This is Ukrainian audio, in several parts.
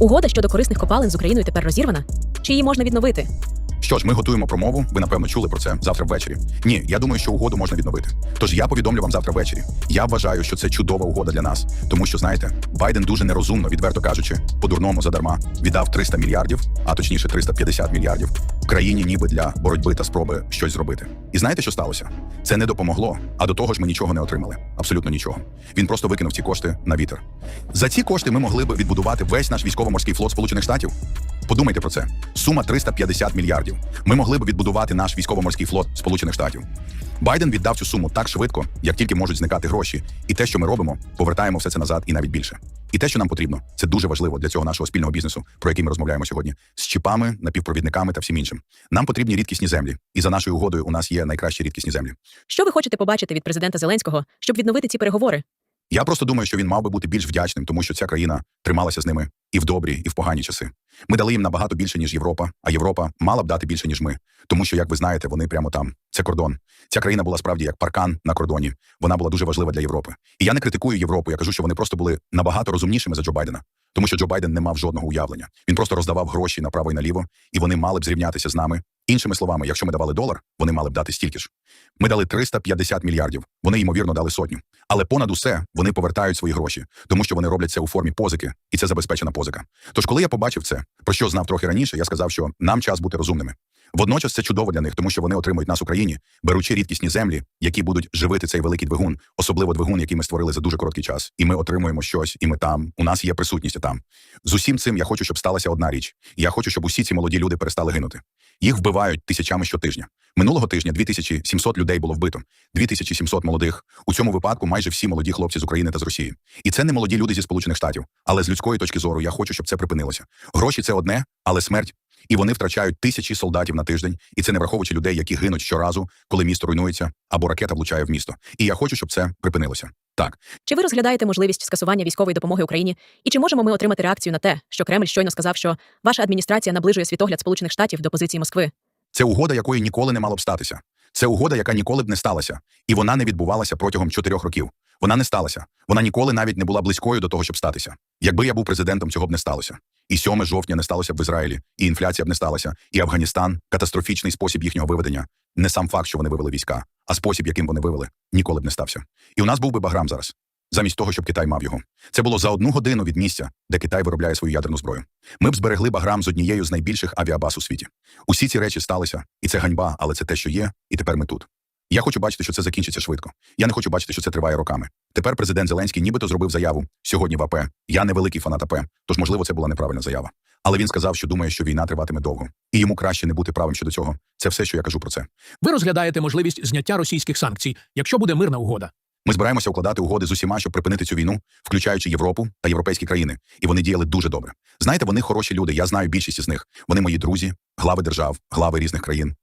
Угода щодо корисних копалин з Україною тепер розірвана? Чи її можна відновити? Що ж, ми готуємо промову. Ви напевно чули про це завтра ввечері. Ні, я думаю, що угоду можна відновити. Тож я повідомлю вам завтра ввечері. Я вважаю, що це чудова угода для нас, тому що знаєте, Байден дуже нерозумно, відверто кажучи, по-дурному задарма віддав 300 мільярдів, а точніше 350 мільярдів країні, ніби для боротьби та спроби щось зробити. І знаєте, що сталося? Це не допомогло, а до того ж ми нічого не отримали. Абсолютно нічого. Він просто викинув ці кошти на вітер. За ці кошти ми могли б відбудувати весь наш військово-морський флот Сполучених Штатів. Подумайте про це. Сума 350 мільярдів. Ми могли б відбудувати наш військово-морський флот Сполучених Штатів. Байден віддав цю суму так швидко, як тільки можуть зникати гроші. І те, що ми робимо, повертаємо все це назад і навіть більше. І те, що нам потрібно, це дуже важливо для цього нашого спільного бізнесу, про який ми розмовляємо сьогодні, з чіпами, напівпровідниками та всім іншим. Нам потрібні рідкісні землі, і за нашою угодою у нас є найкращі рідкісні землі. Що ви хочете побачити від президента Зеленського, щоб відновити ці переговори? Я просто думаю, що він мав би бути більш вдячним, тому що ця країна трималася з ними і в добрі, і в погані часи. Ми дали їм набагато більше, ніж Європа, а Європа мала б дати більше, ніж ми. Тому що, як ви знаєте, вони прямо там. Це кордон. Ця країна була справді як паркан на кордоні. Вона була дуже важлива для Європи. І я не критикую Європу. Я кажу, що вони просто були набагато розумнішими за Джо Байдена. Тому що Джо Байден не мав жодного уявлення. Він просто роздавав гроші направо і наліво, і вони мали б зрівнятися з нами. Іншими словами, якщо ми давали долар, вони мали б дати стільки ж. Ми дали 350 мільярдів. Вони ймовірно дали сотню. Але понад усе вони повертають свої гроші, тому що вони роблять це у формі позики, і це забезпечена позика. Тож, коли я побачив це, про що знав трохи раніше, я сказав, що нам час бути розумними. Водночас це чудово для них, тому що вони отримують нас Україні, беручи рідкісні землі, які будуть живити цей великий двигун, особливо двигун, який ми створили за дуже короткий час. І ми отримуємо щось, і ми там. У нас є присутність там. З усім цим я хочу, щоб сталася одна річ. Я хочу, щоб усі ці молоді люди перестали гинути. Їх вбивають тисячами щотижня. Минулого тижня 2700 людей було вбито, 2700 молодих. У цьому випадку майже всі молоді хлопці з України та з Росії. І це не молоді люди зі Сполучених Штатів. Але з людської точки зору я хочу, щоб це припинилося. Гроші це одне, але смерть. І вони втрачають тисячі солдатів на тиждень, і це не враховуючи людей, які гинуть щоразу, коли місто руйнується або ракета влучає в місто. І я хочу, щоб це припинилося. Так, Чи ви розглядаєте можливість скасування військової допомоги Україні? І чи можемо ми отримати реакцію на те, що Кремль щойно сказав, що ваша адміністрація наближує світогляд Сполучених Штатів до позиції Москви? це угода, якої ніколи не мало б статися. Це угода, яка ніколи б не сталася, і вона не відбувалася протягом чотирьох років. Вона не сталася. Вона ніколи навіть не була близькою до того, щоб статися. Якби я був президентом, цього б не сталося. І 7 жовтня не сталося б в Ізраїлі, і інфляція б не сталася, і Афганістан катастрофічний спосіб їхнього виведення. Не сам факт, що вони вивели війська, а спосіб, яким вони вивели, ніколи б не стався. І у нас був би Баграм зараз, замість того, щоб Китай мав його. Це було за одну годину від місця, де Китай виробляє свою ядерну зброю. Ми б зберегли Баграм з однією з найбільших авіабаз у світі. Усі ці речі сталися, і це ганьба, але це те, що є, і тепер ми тут. Я хочу бачити, що це закінчиться швидко. Я не хочу бачити, що це триває роками. Тепер президент Зеленський нібито зробив заяву сьогодні в АП. Я не великий фанат АП, тож можливо це була неправильна заява. Але він сказав, що думає, що війна триватиме довго, і йому краще не бути правим щодо цього. Це все, що я кажу про це. Ви розглядаєте можливість зняття російських санкцій, якщо буде мирна угода. Ми збираємося укладати угоди з усіма, щоб припинити цю війну, включаючи Європу та європейські країни. І вони діяли дуже добре. Знаєте, вони хороші люди. Я знаю більшість із них. Вони мої друзі, глави держав, глави різних країн.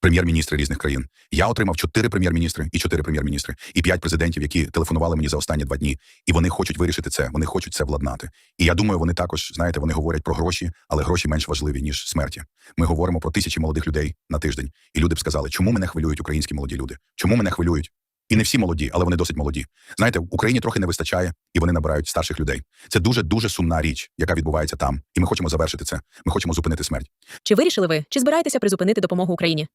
Прем'єр-міністри різних країн. Я отримав чотири прем'єр-міністри і чотири прем'єр-міністри, і п'ять президентів, які телефонували мені за останні два дні. І вони хочуть вирішити це. Вони хочуть це владнати. І я думаю, вони також знаєте, вони говорять про гроші, але гроші менш важливі ніж смерті. Ми говоримо про тисячі молодих людей на тиждень. І люди б сказали, чому мене хвилюють українські молоді люди? Чому мене хвилюють? І не всі молоді, але вони досить молоді. Знаєте, в Україні трохи не вистачає, і вони набирають старших людей. Це дуже дуже сумна річ, яка відбувається там. І ми хочемо завершити це. Ми хочемо зупинити смерть. Чи вирішили ви, чи збираєтеся призупинити допомогу Україні?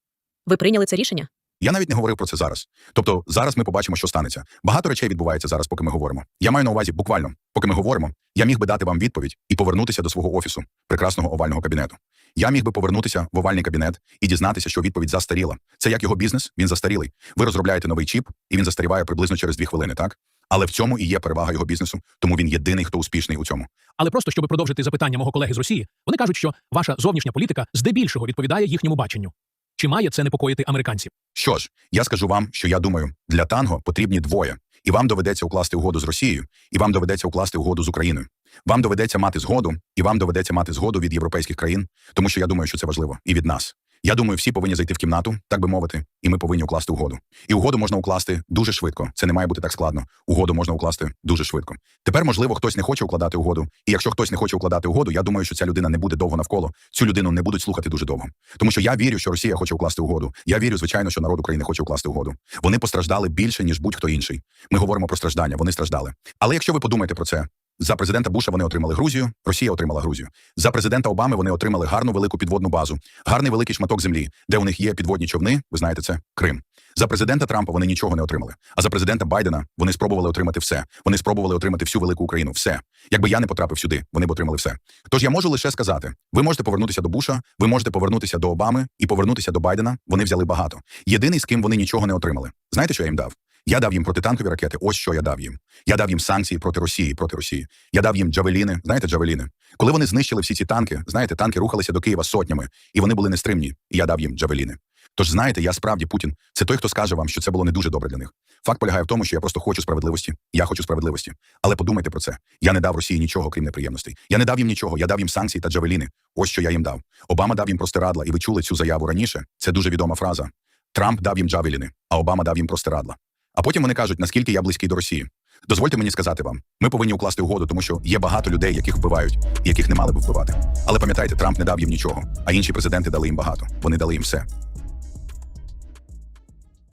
Ви прийняли це рішення? Я навіть не говорив про це зараз. Тобто, зараз ми побачимо, що станеться. Багато речей відбувається зараз, поки ми говоримо. Я маю на увазі, буквально, поки ми говоримо, я міг би дати вам відповідь і повернутися до свого офісу, прекрасного овального кабінету. Я міг би повернутися в овальний кабінет і дізнатися, що відповідь застаріла. Це як його бізнес, він застарілий. Ви розробляєте новий чіп, і він застаріває приблизно через дві хвилини, так? Але в цьому і є перевага його бізнесу, тому він єдиний, хто успішний у цьому. Але просто щоб продовжити запитання мого колеги з Росії, вони кажуть, що ваша зовнішня політика здебільшого відповідає їхньому баченню. Чи має це непокоїти американців? Що ж, я скажу вам, що я думаю, для танго потрібні двоє, і вам доведеться укласти угоду з Росією, і вам доведеться укласти угоду з Україною. Вам доведеться мати згоду, і вам доведеться мати згоду від європейських країн, тому що я думаю, що це важливо, і від нас. Я думаю, всі повинні зайти в кімнату, так би мовити, і ми повинні укласти угоду. І угоду можна укласти дуже швидко. Це не має бути так складно. Угоду можна укласти дуже швидко. Тепер, можливо, хтось не хоче укладати угоду. І якщо хтось не хоче укладати угоду, я думаю, що ця людина не буде довго навколо. Цю людину не будуть слухати дуже довго. Тому що я вірю, що Росія хоче укласти угоду. Я вірю, звичайно, що народ України хоче укласти угоду. Вони постраждали більше ніж будь-хто інший. Ми говоримо про страждання. Вони страждали. Але якщо ви подумаєте про це, За президента Буша вони отримали Грузію, Росія отримала Грузію. За президента Обами вони отримали гарну велику підводну базу, гарний великий шматок землі, де у них є підводні човни. Ви знаєте, це Крим. За президента Трампа вони нічого не отримали. А за президента Байдена вони спробували отримати все. Вони спробували отримати всю велику Україну. Все. Якби я не потрапив сюди, вони б отримали все. Тож я можу лише сказати: ви можете повернутися до Буша, ви можете повернутися до Обами і повернутися до Байдена. Вони взяли багато. Єдиний, з ким вони нічого не отримали. Знаєте, що я їм дав? Я дав їм протитанкові ракети. Ось що я дав їм. Я дав їм санкції проти Росії, проти Росії. Я дав їм джавеліни. Знаєте, джавеліни. Коли вони знищили всі ці танки, знаєте, танки рухалися до Києва сотнями, і вони були нестримні. І я дав їм джавеліни. Тож знаєте, я справді Путін. Це той, хто скаже вам, що це було не дуже добре для них. Факт полягає в тому, що я просто хочу справедливості. Я хочу справедливості. Але подумайте про це. Я не дав Росії нічого, крім неприємностей. Я не дав їм нічого. Я дав їм санкції та джавеліни. Ось що я їм дав. Обама дав їм простирадла, і ви чули цю заяву раніше. Це дуже відома фраза. Трамп дав їм джавеліни, а Обама дав їм простирадла. А потім вони кажуть, наскільки я близький до Росії. Дозвольте мені сказати вам, ми повинні укласти угоду, тому що є багато людей, яких вбивають, і яких не мали б вбивати. Але пам'ятайте, Трамп не дав їм нічого, а інші президенти дали їм багато. Вони дали їм все.